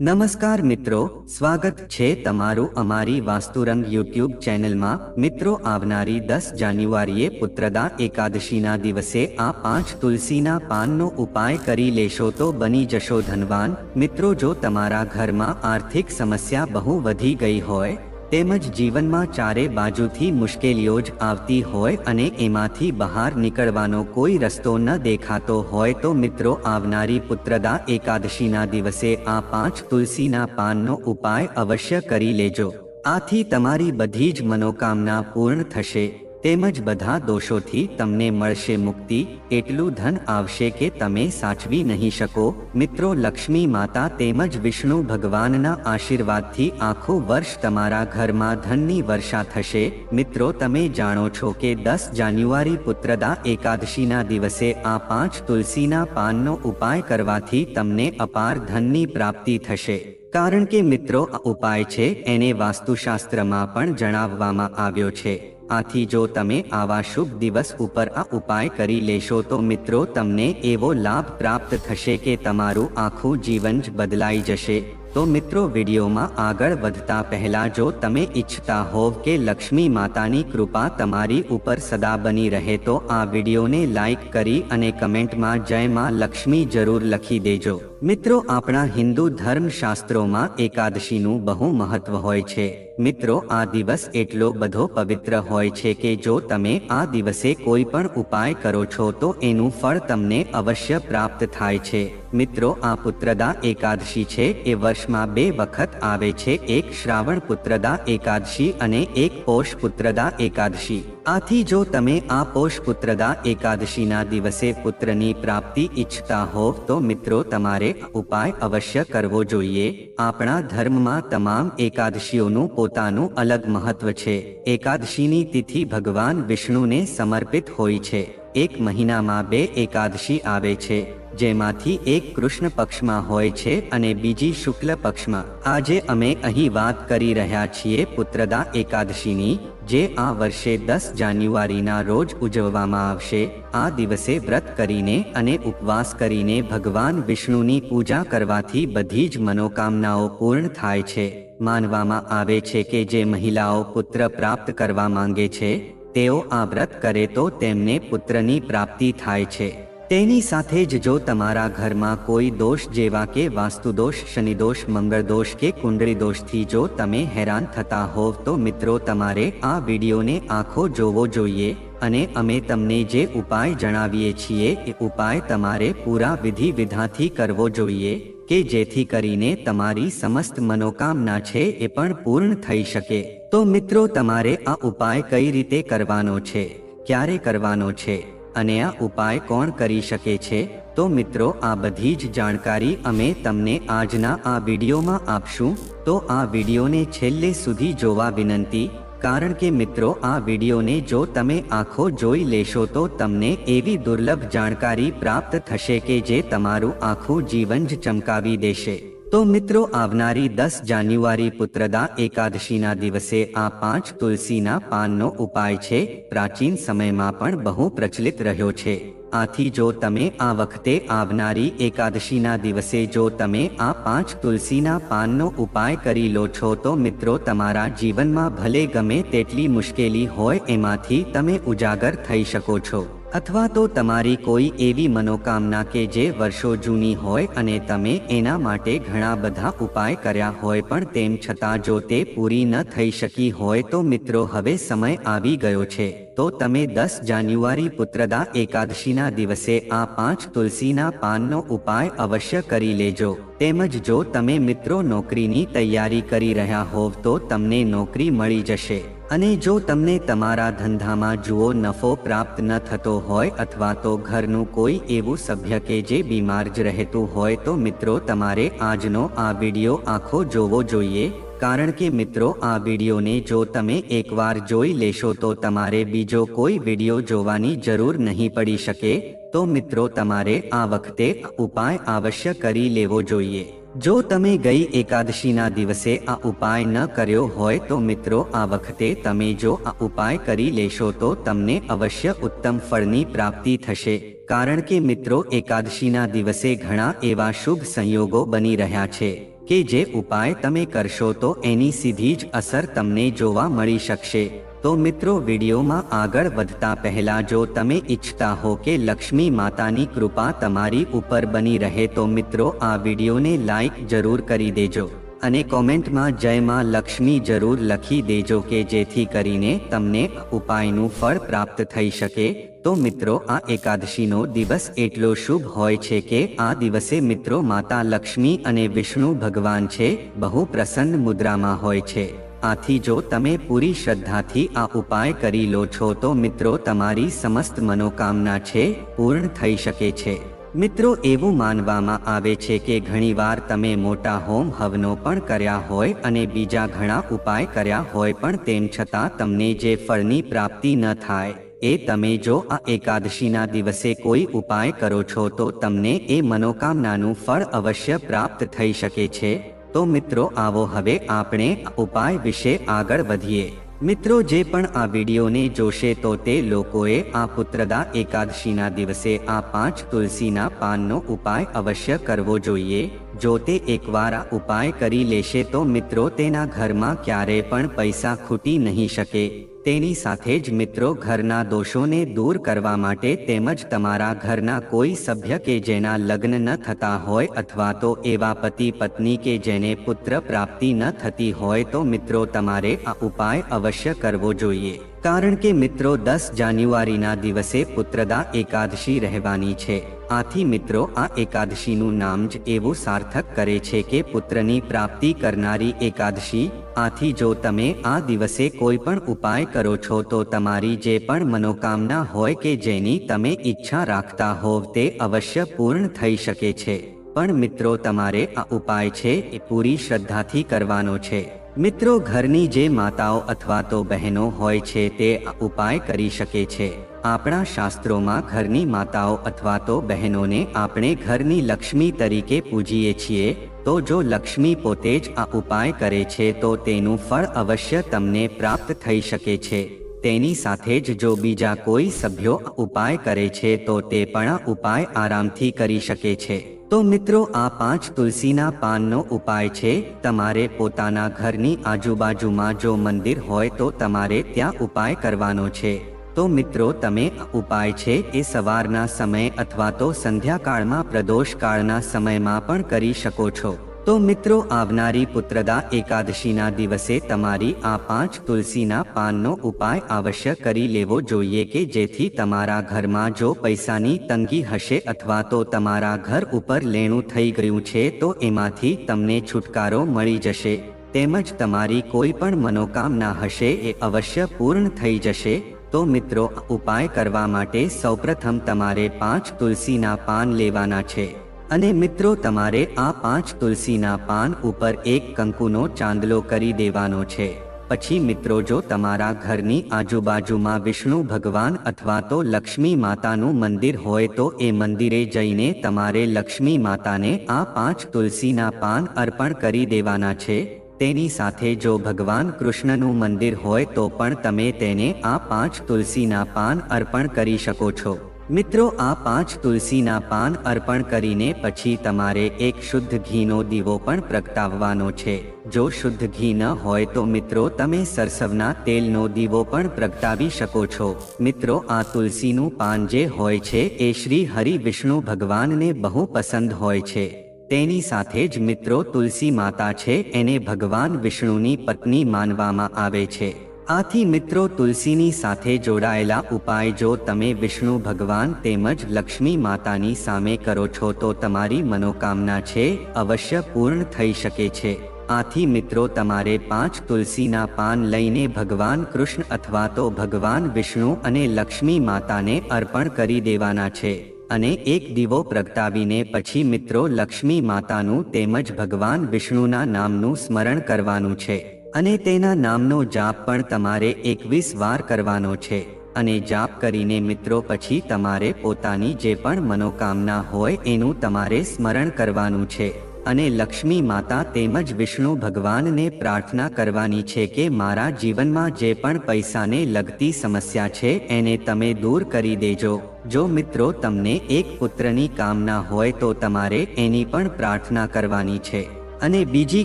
નમસ્કાર મિત્રો, સ્વાગત છે તમારું અમારી વાસ્તુરંગ યુટ્યુબ ચેનલમાં. મિત્રો, આવનારી દસ જાન્યુઆરીએ પુત્રદા એકાદશીના દિવસે આ પાંચ તુલસીના પાનનો ઉપાય કરી લેશો તો બની જશો ધનવાન. મિત્રો, જો તમારા ઘરમાં આર્થિક સમસ્યા બહુ વધી ગઈ હોય તેમજ જીવનમાં ચારે બાજુથી મુશ્કેલીઓ જ આવતી હોય અને એમાંથી બહાર નીકળવાનો કોઈ રસ્તો ન દેખાતો હોય તો મિત્રો, આવનારી પુત્રદા એકાદશીના દિવસે આ પાંચ તુલસીના પાનનો ઉપાય અવશ્ય કરી લેજો. આથી તમારી બધી જ મનોકામના પૂર્ણ થશે. તેમજ બધા દોષોથી તમને મળશે મુક્તિ, એટલું ધન આવશે કે તમે સાચવી નહીં શકો. મિત્રો લક્ષ્મી માતા તેમજ વિષ્ણુ ભગવાનના આશીર્વાદથી આખું વર્ષ તમારા ઘરમાં ધનની વર્ષા થશે. મિત્રો તમે જાણો છો કે દસ જાન્યુઆરી પુત્રદા એકાદશીના દિવસે આ પાંચ તુલસીના પાનનો ઉપાય કરવાથી તમને અપાર ધનની પ્રાપ્તિ થશે. કારણ કે મિત્રો આ ઉપાય છે, એને વાસ્તુશાસ્ત્રમાં પણ જણાવવામાં આવ્યો છે. આથી જો તમે આવા શુભ દિવસ ઉપર આ ઉપાય કરી લેશો તો મિત્રો તમને એવો લાભ પ્રાપ્ત થશે કે તમારું આખું જીવન જ બદલાઈ જશે. તો મિત્રો વિડીયોમાં આગળ વધતા પહેલા જો તમે ઈચ્છતા હોવ કે લક્ષ્મી માતાની કૃપા તમારી ઉપર સદા બની રહે તો આ વિડીયોને લાઈક કરી અને કમેન્ટમાં જય માં લક્ષ્મી જરૂર લખી દેજો. મિત્રો, આપણા હિન્દુ ધર્મશાસ્ત્રોમાં એકાદશીનું બહુ મહત્વ હોય છે. મિત્રો, આ દિવસ એટલો બધો પવિત્ર હોય છે કે જો તમે આ દિવસે કોઈ પણ ઉપાય કરો છો, તો એનું ફળ તમને અવશ્ય પ્રાપ્ત થાય છે. મિત્રો, આ પુત્રદા એકાદશી છે એ વર્ષમાં બે વખત આવે છે. એક શ્રાવણ પુત્રદા એકાદશી અને એક પોષ પુત્રદા એકાદશી. આથી જો તમે આ પોષ પુત્રદા એકાદશીના દિવસે પુત્રની પ્રાપ્તિ ઈચ્છતા હોવ તો મિત્રો, તમારે ઉપાય અવશ્ય કરવો જોઈએ. આપણા ધર્મમાં તમામ એકાદશીઓનું પોતાનું અલગ મહત્વ છે. એકાદશીની તિથિ ભગવાન વિષ્ણુને સમર્પિત હોય છે. એક મહિનામાં બે એકાદશી આવે છે, જેમાંથી એક કૃષ્ણ પક્ષમાં હોય છે અને બીજી શુક્લ પક્ષમાં. આજે અમે અહીં વાત કરી રહ્યા છીએ પુત્રદા એકાદશીની, જે આ વર્ષે દસ જાન્યુઆરીના રોજ ઉજવવામાં આવશે. આ દિવસે વ્રત કરીને અને ઉપવાસ કરીને ભગવાન વિષ્ણુની પૂજા કરવાથી બધી જ મનોકામનાઓ પૂર્ણ થાય છે. માનવામાં આવે છે કે જે મહિલાઓ પુત્ર પ્રાપ્ત કરવા માંગે છે તેઓ આ વ્રત કરે તો તેમને પુત્રની પ્રાપ્તિ થાય છે. તેની સાથે જ જો તમારા ઘરમાં કોઈ દોષ જેવા કે વાસ્તુદોષ, શનિદોષ, મંગળદોષ કે કુંડળી દોષથી જો તમે હેરાન થતા હોવ તો મિત્રો તમારે આ વિડીયોને આંખો જોવો જોઈએ અને અમે તમને જે ઉપાય જણાવીએ છીએ એ ઉપાય તમારે પૂરા વિધિ વિધાથી કરવો જોઈએ. કે જેથી કરીને તમારી સમસ્ત મનોકામના છે એ પણ પૂર્ણ થઈ શકે. તો મિત્રો, તમારે આ ઉપાય કઈ રીતે કરવાનો છે? ક્યારે કરવાનો છે? અને આ ઉપાય કોણ કરી શકે છે? તો મિત્રો, આ બધી જ જાણકારી અમે તમને આજના આ વિડીયોમાં આપશું. તો આ વિડીયોને છેલ્લે સુધી જોવા વિનંતી કારણ કે મિત્રો, આ વિડીયોને જો તમે આખો જોઈ લેશો તો તમને એવી દુર્લભ જાણકારી પ્રાપ્ત થશે કે જે તમારું આખું જીવન જ ચમકાવી દેશે. તો મિત્રો, આવનારી દસ જાન્યુઆરી પુત્રદા એકાદશીના દિવસે આ પાંચ તુલસીના પાનનો ઉપાય છે. પ્રાચીન સમયમાં પણ બહુ પ્રચલિત રહ્યો છે. આથી જો તમે આ વખતે આવનારી એકાદશીના દિવસે જો તમે આ પાંચ તુલસીના પાનનો ઉપાય કરી લો છો તો મિત્રો તમારા જીવનમાં ભલે ગમે તેટલી મુશ્કેલી હોય એમાંથી તમે ઉજાગર થઈ શકો છો. અથવા તો તમારી કોઈ એવી મનોકામના કે જે વર્ષો જૂની હોય અને તમે એના માટે ઘણા બધા ઉપાય કર્યા હોય પણ તેમ છતાં જો તે પૂરી ન થઈ શકી હોય તો મિત્રો હવે સમય આવી ગયો છે. તો તમે દસ જાન્યુઆરી પુત્રદા એકાદશીના દિવસે આ પાંચ તુલસીના પાનનો ઉપાય અવશ્ય કરી લેજો. તેમજ જો તમે મિત્રો નોકરીની તૈયારી કરી રહ્યા હોવ તો તમને નોકરી મળી જશે. અને જો તમને તમારા ધંધામાં જુઓ નફો પ્રાપ્ત ન થતો હોય અથવા તો ઘરનું કોઈ એવું સભ્ય કે જે બીમાર જ રહેતું હોય તો મિત્રો તમારે આજનો આ વીડિયો આખો જોવો જોઈએ. કારણ કે મિત્રો, આ વિડીયોને જો તમે એકવાર જોઈ લેશો તો તમારે બીજો કોઈ વીડિયો જોવાની જરૂર નહીં પડી શકે. તો મિત્રો, તમારે આ વખતે ઉપાય અવશ્ય કરી લેવો જોઈએ. જો તમે ગઈ એકાદશીના દિવસે આ ઉપાય ન કર્યો હોય તો મિત્રો, આ વખતે તમે જો આ ઉપાય કરી લેશો તો તમને અવશ્ય ઉત્તમ ફળની પ્રાપ્તિ થશે. કારણ કે મિત્રો, એકાદશીના દિવસે ઘણા એવા શુભ સંયોગો બની રહ્યા છે. કે જે ઉપાય તમે કરશો તો એની સીધી જ અસર તમને જોવા મળી શકશે. તો મિત્રો વિડીયોમાં આગળ વધતા પહેલા જો તમે ઈચ્છતા હો કે લક્ષ્મી માતાની કૃપા તમારી ઉપર બની રહે તો મિત્રો આ વિડીયોને લાઈક જરૂર કરી દેજો અને કોમેન્ટમાં જય માં લક્ષ્મી જરૂર લખી દેજો કે જેથી કરીને તમને ઉપાયનું ફળ પ્રાપ્ત થઈ શકે. તો મિત્રો, આ એકાદશીનો દિવસ એટલો શુભ હોય છે કે આ દિવસે મિત્રો માતા લક્ષ્મી અને વિષ્ણુ ભગવાન છે, બહુ પ્રસન્ન મુદ્રામાં હોય છે. આથી જો તમે પૂરી શ્રદ્ધાથી આ ઉપાય કરી લો છો તો મિત્રો તમારી સમસ્ત મનોકામના છે, પૂર્ણ થઈ શકે છે. મિત્રો, એવું માનવામાં આવે છે કે ઘણીવાર તમે મોટા હોમ હવનો પણ કર્યા હોય અને બીજા ઘણા ઉપાય કર્યા હોય પણ તેમ છતાં તમને જે ફળની પ્રાપ્તિ ન થાય. એ તમે જો આ એકાદશીના દિવસે કોઈ ઉપાય કરો છો તો તમને એ મનોકામનાનું ફળ અવશ્ય પ્રાપ્ત થઈ શકે છે. તો મિત્રો આવો હવે આપણે ઉપાય વિશે આગળ વધીએ. મિત્રો જે પણ આ વિડીયોને જોશે તો તે લોકોએ આ પુત્રદા એકાદશીના દિવસે આ પાંચ તુલસીના પાનનો ઉપાય અવશ્ય કરવો જોઈએ. જો તે એકવાર આ ઉપાય કરી લેશે તો મિત્રો તેના ઘરમાં ક્યારે પણ પૈસા ખૂટી નહીં શકે. તેની સાથે જ મિત્રો ઘરના દોષોને દૂર કરવા માટે તેમજ તમારા ઘરના કોઈ સભ્ય કે જેના લગ્ન ન થતા હોય અથવા તો એવા પતિ પત્ની કે જેને પુત્ર પ્રાપ્તિ ન થતી હોય તો મિત્રો તમારે આ ઉપાય અવશ્ય કરવો જોઈએ. કારણ કે મિત્રો દસ જાન્યુઆરીના દિવસે પુત્રદા એકાદશી રહેવાની છે. આથી મિત્રો આ એકાદશીનું નામ જ એવું સાર્થક કરે છે કે પુત્રની પ્રાપ્તિ કરનારી એકાદશી આથી જો તમે આ દિવસે કોઈ પણ ઉપાય કરો છો તો તમારી જે પણ મનોકામના હોય કે જેની તમે ઈચ્છા રાખતા હોવ તે અવશ્ય પૂર્ણ થઈ શકે છે. પણ મિત્રો, તમારે આ ઉપાય છે એ પૂરી શ્રદ્ધાથી કરવાનો છે. મિત્રો, ઘરની જે માતાઓ અથવા તો બહેનો હોય છે તે આ ઉપાય કરી શકે છે. આપણા શાસ્ત્રોમાં ઘરની માતાઓ અથવા તો બહેનોને આપણે ઘરની લક્ષ્મી તરીકે પૂજીએ છીએ. તો જો લક્ષ્મી પોતે જ આ ઉપાય કરે છે, તો તેનું ફળ અવશ્ય તમને પ્રાપ્ત થઈ શકે છે. તેની સાથે જ જો બીજા કોઈ સભ્યો ઉપાય કરે છે, તો તે પણ આ ઉપાય આરામથી કરી શકે છે. તો મિત્રો, આ પાંચ તુલસીના પાનનો ઉપાય છે. તમારે પોતાના ઘરની આજુબાજુમાં જો મંદિર હોય, તો તમારે ત્યાં ઉપાય કરવાનો છે. તો મિત્રો, તમે ઉપાય છે એ સવારના સમય અથવા તો સંધ્યાકાળમાં પ્રદોષકાળના સમયમાં પણ કરી શકો છો. તો મિત્રો, આવનારી પુત્રદા એકાદશીના દિવસે તમારી આ પાંચ તુલસીના પાનનો ઉપાય અવશ્ય કરી લેવો જોઈએ કે જેથી તમારા ઘરમાં જો પૈસાની તંગી હશે અથવા તો તમારા ઘર ઉપર લેણું થઈ ગયું છે તો એમાંથી તમને છુટકારો મળી જશે. તેમજ તમારી કોઈ પણ મનોકામના હશે એ અવશ્ય પૂર્ણ થઈ જશે. તો મિત્રો ઉપાય કરવા માટે સૌપ્રથમ તમારે પાંચ તુલસીના પાન લેવાના છે. અને મિત્રો, તમારે આ પાંચ તુલસીના પાન ઉપર એક કંકુનો ચાંદલો કરી દેવાનો છે. પછી મિત્રો, જો તમારા ઘરની આજુબાજુમાં વિષ્ણુ ભગવાન અથવા તો લક્ષ્મી માતાનું મંદિર હોય તો એ મંદિરે જઈને તમારે લક્ષ્મી માતાને આ પાંચ તુલસીના પાન અર્પણ કરી દેવાના છે. તેની સાથે જો ભગવાન કૃષ્ણનું મંદિર હોય તો પણ તમે તેને આ પાંચ તુલસીના પાન અર્પણ કરી શકો છો. મિત્રો, આ પાંચ તુલસીના પાન અર્પણ કરીને પછી તમારે એક શુદ્ધ ઘીનો દીવો પણ પ્રગટાવવાનો છે. જો શુદ્ધ ઘી ન હોય તો મિત્રો, તમે સરસવના તેલનો દીવો પણ પ્રગટાવી શકો છો. મિત્રો, આ તુલસીનું પાન જે હોય છે એ શ્રી હરિ વિષ્ણુ ભગવાનને બહુ પસંદ હોય છે. તેની સાથે જ મિત્રો તુલસી માતા છે, એને ભગવાન વિષ્ણુની પત્ની માનવામાં આવે છે. આથી મિત્રો તુલસીની સાથે જોડાયેલા ઉપાય જો તમે વિષ્ણુ ભગવાન તેમજ લક્ષ્મી માતાની સામે કરો છો તો તમારી મનોકામના છે, અવશ્ય પૂર્ણ થઈ શકે છે. આથી મિત્રો તમારે પાંચ તુલસીના પાન લઈને ભગવાન કૃષ્ણ અથવા તો ભગવાન વિષ્ણુ અને લક્ષ્મી માતાને અર્પણ કરી દેવાના છે. અને એક દીવો પ્રગટાવીને પછી મિત્રો લક્ષ્મી માતાનું તેમજ ભગવાન વિષ્ણુના નામનું સ્મરણ કરવાનું છે અને તેના નામનો જાપ પણ તમારે એકવીસ વાર કરવાનો છે અને જાપ કરીને મિત્રો પછી તમારે પોતાની જે પણ મનોકામના હોય એનું તમારે સ્મરણ કરવાનું છે. અને લક્ષ્મી માતા તેમજ વિષ્ણુ ભગવાનને પ્રાર્થના કરવાની છે કે મારા જીવનમાં જે પણ પૈસાને લગતી સમસ્યા છે, એને તમે દૂર કરી દેજો. જો મિત્રો તમને એક પુત્રની કામના હોય તો તમારે એની પણ પ્રાર્થના કરવાની છે. અને બીજી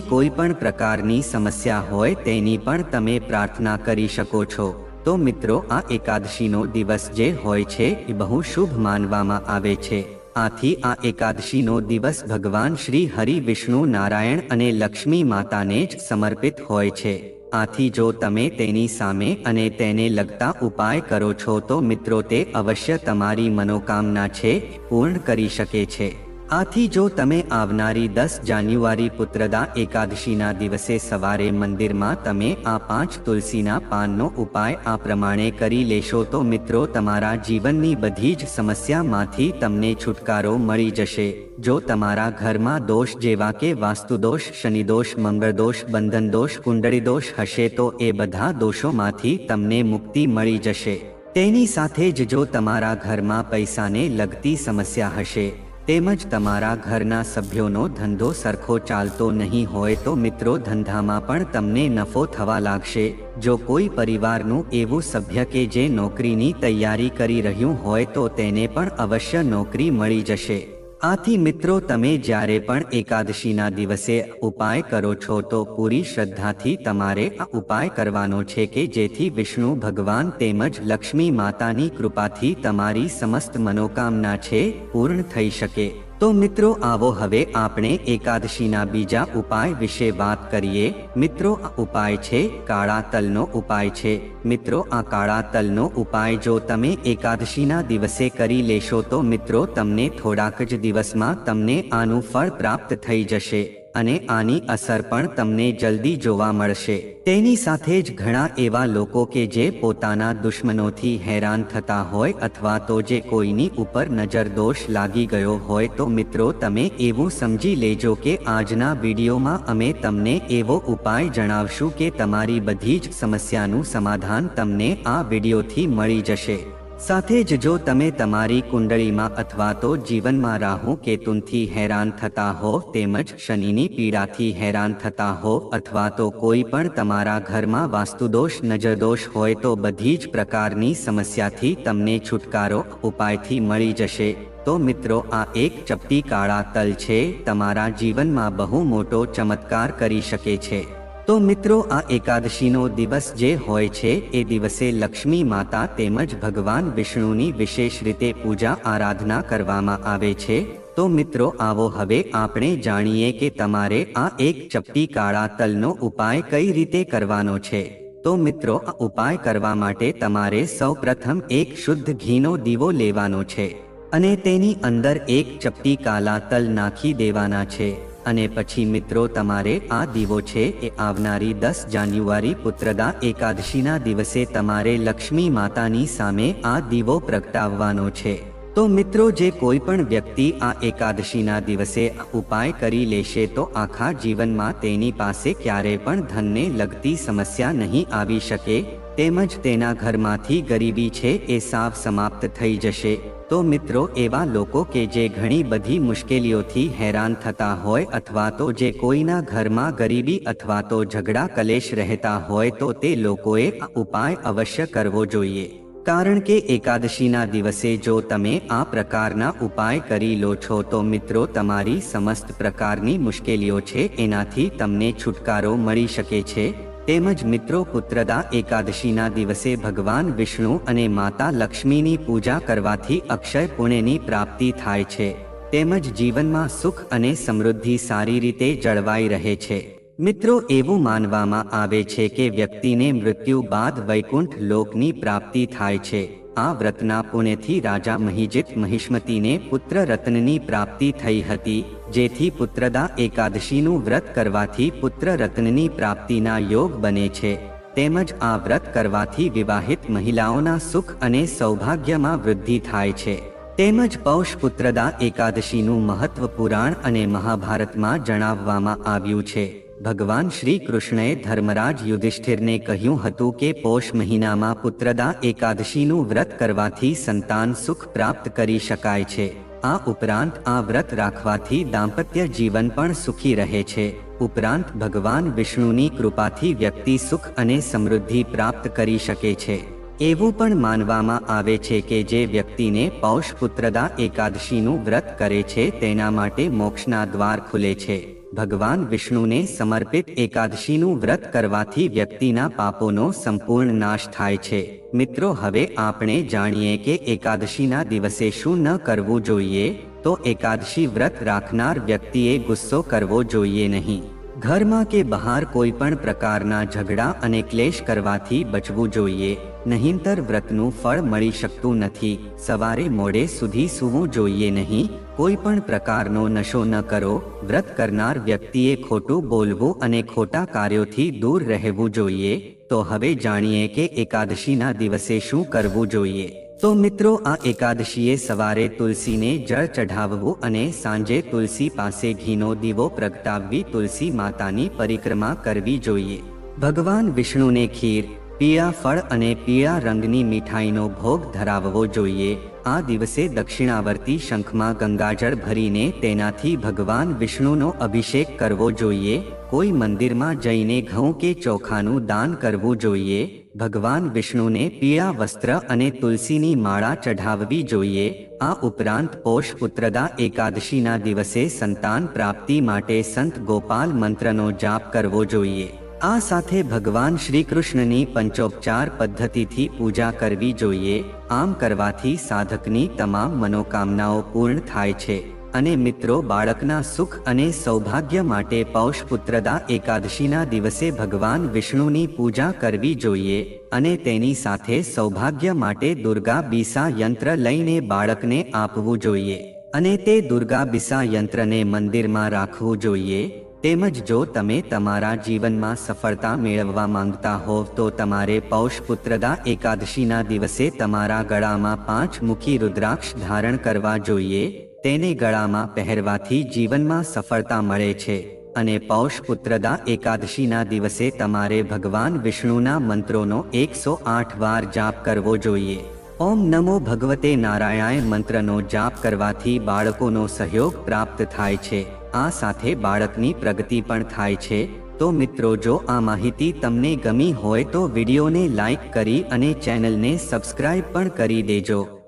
કોઈ પણ પ્રકારની સમસ્યા હોય તેની પણ તમે પ્રાર્થના કરી શકો છો. તો મિત્રો આ એકાદશીનો દિવસ જે હોય છે, એ બહુ શુભ માનવામાં આવે છે. આથી આ એકાદશીનો દિવસ ભગવાન શ્રી હરિ વિષ્ણુ નારાયણ અને લક્ષ્મી માતાને જ સમર્પિત હોય છે. આથી જો તમે તેની સામે અને તેને લગતા ઉપાય કરો છો તો મિત્રો તે અવશ્ય તમારી મનોકામના છે, પૂર્ણ કરી શકે છે. આથી જો તમે આવનારી દસ જાન્યુઆરી પુત્રદા એકાદશીના દિવસે સવારે મંદિરમાં તમે આ પાંચ તુલસીના પાનનો ઉપાય આ પ્રમાણે કરી લેશો તો મિત્રો તમારા જીવનની બધી જ સમસ્યામાંથી તમને છુટકારો મળી જશે. જો તમારા ઘરમાં દોષ જેવા કે વાસ્તુદોષ, શનિદોષ, મંગળદોષ, બંધનદોષ, કુંડળીદોષ હશે તો એ બધા દોષોમાંથી તમને મુક્તિ મળી જશે. તેની સાથે જ જો તમારા ઘરમાં પૈસાને લગતી સમસ્યા હશે તેમજ તમારા ઘરના સભ્યોનો ધંધો સરખો ચાલતો નહીં હોય તો મિત્રો ધંધામાં પણ તમને નફો થવા લાગશે. જો કોઈ પરિવારનું એવું સભ્ય કે જે નોકરીની તૈયારી કરી રહ્યું હોય તો તેને પણ અવશ્ય નોકરી મળી જશે. આથી મિત્રો તમે જ્યારે પણ એકાદશીના દિવસે ઉપાય કરો છો તો પૂરી શ્રદ્ધાથી તમારે આ ઉપાય કરવાનો છે કે જેથી વિષ્ણુ ભગવાન તેમજ લક્ષ્મી માતાની કૃપાથી તમારી સમસ્ત મનોકામના છે પૂર્ણ થઈ શકે. તો મિત્રો આવો હવે આપણે એકાદશીના બીજા ઉપાય વિશે વાત કરીએ. મિત્રો, આ ઉપાય છે કાળા તલનો ઉપાય છે. મિત્રો, આ કાળા તલનો ઉપાય જો તમે એકાદશીના દિવસે કરી લેશો તો મિત્રો, તમને થોડાક જ દિવસમાં તમને આનું ફળ પ્રાપ્ત થઈ જશે. અને આની અસર પણ તમને જલ્દી જોવા મળશે. તેની સાથે જ ઘણા એવા લોકો કે જે પોતાના દુશ્મનોથી હેરાન થતા હોય અથવા તો જે કોઈની ઉપર નજર દોષ લાગી ગયો હોય તો મિત્રો તમે એવું સમજી લેજો કે આજના વિડીયોમાં અમે તમને એવો ઉપાય જણાવશું કે તમારી બધી જ સમસ્યાનું સમાધાન તમને આ વિડીયોથી મળી જશે. સાથે જ જો તમે તમારી કુંડળીમાં અથવા તો જીવનમાં રાહુ કેતુનથી હેરાન થતા હો તેમજ શનિની પીડાથી હેરાન થતા હો અથવા તો કોઈ પણ તમારા ઘરમાં વાસ્તુદોષ, નજરદોષ હોય તો બધી જ પ્રકારની સમસ્યાથી તમને છુટકારો, ઉપાયથી મળી જશે. તો મિત્રો, આ એક ચપટી કાળા તલ છે. તમારા જીવનમાં બહુ મોટો ચમત્કાર કરી શકે છે. તો મિત્રો, આ એકાદશીનો દિવસ જે હોય છે, એ દિવસે લક્ષ્મી માતા તેમજ ભગવાન વિષ્ણુની વિશેષ રીતે પૂજા આરાધના કરવામાં આવે છે. તો મિત્રો, આવો હવે આપણે જાણીએ કે તમારે આ એક ચપટી કાળા તલનો ઉપાય કઈ રીતે કરવાનો છે. તો મિત્રો, આ ઉપાય કરવા માટે તમારે સૌપ્રથમ એક શુદ્ધ ઘીનો દીવો લેવાનો છે અને તેની અંદર એક ચપટી કાળા તલ નાખી દેવાના છે. અને પછી મિત્રો તમારે આ દીવો છે એ આવનારી દસ જાન્યુઆરી પુત્રદા એકાદશીના દિવસે તમારે લક્ષ્મી માતાની સામે આ દીવો પ્રગટાવવાનો છે. તો મિત્રો જે કોઈ પણ વ્યક્તિ આ એકાદશીના દિવસે ઉપાય કરી લેશે તો આખા જીવનમાં તેની પાસે ક્યારે પણ ધનને લગતી સમસ્યા નહીં આવી શકે, તેમજ તેના ઘરમાંથી ગરીબી છે એ સાવ સમાપ્ત થઈ જશે. તો મિત્રો, એવા લોકો કે જે ઘણી બધી મુશ્કેલીઓથી હેરાન થતા હોય અથવા તો જે કોઈના ઘરમાં ગરીબી અથવા તો ઝઘડા કલેશ રહેતા હોય તો તે લોકોએ આ ઉપાય અવશ્ય કરવો જોઈએ. કારણ કે એકાદશીના દિવસે જો તમે આ પ્રકારના ઉપાય કરી લો છો તો મિત્રો, તમારી સમસ્ત પ્રકારની મુશ્કેલીઓ છે, એનાથી તમને છુટકારો મળી શકે છે. તેમજ મિત્રો પુત્રદા એકાદશીના દિવસે ભગવાન વિષ્ણુ અને માતા લક્ષ્મીની પૂજા કરવાથી અક્ષય પુણ્યની પ્રાપ્તિ થાય છે. તેમજ જીવનમાં સુખ અને સમૃદ્ધિ સારી રીતે જળવાઈ રહે છે. મિત્રો એવું માનવામાં આવે છે કે વ્યક્તિને મૃત્યુ બાદ વૈકુંઠ લોકની પ્રાપ્તિ થાય છે. આ વ્રતના પુણ્યથી રાજા મહિજિત મહિષ્મતીને પુત્ર રત્નની પ્રાપ્તિ થઈ હતી, જેથી પુત્રદા એકાદશીનું વ્રત કરવાથી પુત્ર રત્નની પ્રાપ્તિના યોગ બને છે. તેમજ આ વ્રત કરવાથી વિવાહિત મહિલાઓના સુખ અને સૌભાગ્યમાં વૃદ્ધિ થાય છે. તેમજ પૌષ પુત્રદા એકાદશીનું મહત્વ પુરાણ અને મહાભારતમાં જણાવવામાં આવ્યું છે. ભગવાન શ્રી કૃષ્ણએ ધર્મરાજ યુધિષ્ઠિરને કહ્યું હતું કે પોષ મહિનામાં પુત્રદા એકાદશીનું વ્રત કરવાથી સંતાન સુખ પ્રાપ્ત કરી શકાય છે. આ ઉપરાંત આ વ્રત રાખવાથી દાંપત્ય જીવન પણ સુખી રહે છે. ઉપરાંત ભગવાન વિષ્ણુની કૃપાથી વ્યક્તિ સુખ અને સમૃદ્ધિ પ્રાપ્ત કરી શકે છે. એવું પણ માનવામાં આવે છે કે જે વ્યક્તિને પૌષ પુત્રદા એકાદશીનું વ્રત કરે છે તેના માટે મોક્ષના દ્વાર ખુલે છે. ભગવાન વિષ્ણુને સમર્પિત એકાદશીનું વ્રત કરવાથી વ્યક્તિના પાપોનો સંપૂર્ણ નાશ થાય છે. મિત્રો, હવે આપણે જાણીએ કે એકાદશીના દિવસે શું ન કરવું જોઈએ, તો એકાદશી વ્રત રાખનાર વ્યક્તિએ ગુસ્સો કરવો જોઈએ નહીં. ઘરમાં કે બહાર કોઈ પણ પ્રકારના ઝઘડા અને ક્લેશ કરવાથી બચવું જોઈએ, નહીંતર વ્રતનું ફળ મળી શકતું નથી. સવારે મોડે સુધી સૂવું જોઈએ નહીં, કોઈ પણ પ્રકારનો નશો ન કરો. વ્રત કરનાર વ્યક્તિએ ખોટું બોલવું અને ખોટા કાર્યોથી દૂર રહેવું જોઈએ. તો હવે જાણીએ કે એકાદશીના દિવસે શું કરવું જોઈએ. તો મિત્રો, આ એકાદશીએ સવારે તુલસીને જળ ચઢાવવું અને સાંજે તુલસી પાસે ઘીનો દીવો પ્રગટાવવી તુલસી માતાની પરિક્રમા કરવી જોઈએ. ભગવાન વિષ્ણુને ખીર, પીળા ફળ અને પીળા રંગની મીઠાઈનો ભોગ ધરાવવો જોઈએ. આ દિવસે દક્ષિણાવર્તી શંખમાં ગંગાજળ ભરીને તેનાથી ભગવાન વિષ્ણુનો અભિષેક કરવો જોઈએ. કોઈ મંદિરમાં જઈને ઘઉં કે ચોખાનું દાન કરવું જોઈએ. ભગવાન વિષ્ણુને પીળા વસ્ત્ર અને તુલસીની માળા ચઢાવવી જોઈએ. આ ઉપરાંત પોષ ઉત્તરદા એકાદશીના દિવસે સંતાન પ્રાપ્તિ માટે સંત ગોપાલ મંત્રનો જાપ કરવો જોઈએ. આ સાથે ભગવાન શ્રી કૃષ્ણની પંચોપચાર પદ્ધતિથી પૂજા કરવી જોઈએ. આમ કરવાથી સાધકની તમામ મનોકામનાઓ પૂર્ણ થાય છે. અને મિત્રો બાળકના સુખ અને સૌભાગ્ય માટે પૌષ પુત્રદા એકાદશીના દિવસે ભગવાન વિષ્ણુની પૂજા કરવી જોઈએ અને તેની સાથે સૌભાગ્ય માટે દુર્ગા બીસા યંત્ર લઈને બાળકને આપવું જોઈએ અને તે દુર્ગા બીસા યંત્રને મંદિરમાં રાખવું જોઈએ. તેમજ જો તમે તમારા જીવનમાં સફળતા મેળવવા માંગતા હોવ તો તમારે પૌષ પુત્રદા એકાદશીના દિવસે તમારા ગળામાં પાંચ મુખી રુદ્રાક્ષ ધારણ કરવા જોઈએ. તેને ગળામાં પહેરવાથી જીવનમાં સફળતા મળે છે અને પૌષ પુત્રદા એકાદશીના દિવસે તમારે ભગવાન વિષ્ણુના મંત્રોનો એકસો આઠ વાર જાપ કરવો જોઈએ. ઓમ નમો ભગવતે નારાયણાય મંત્રનો જાપ કરવાથી બાળકોનો સહયોગ પ્રાપ્ત થાય છે. આ સાથે બાળકની પ્રગતિ પણ થાય છે. તો મિત્રો, જો આ માહિતી તમને ગમી હોય તો વિડીયોને લાઈક કરી અને ચેનલને સબસ્ક્રાઇબ પણ કરી દેજો.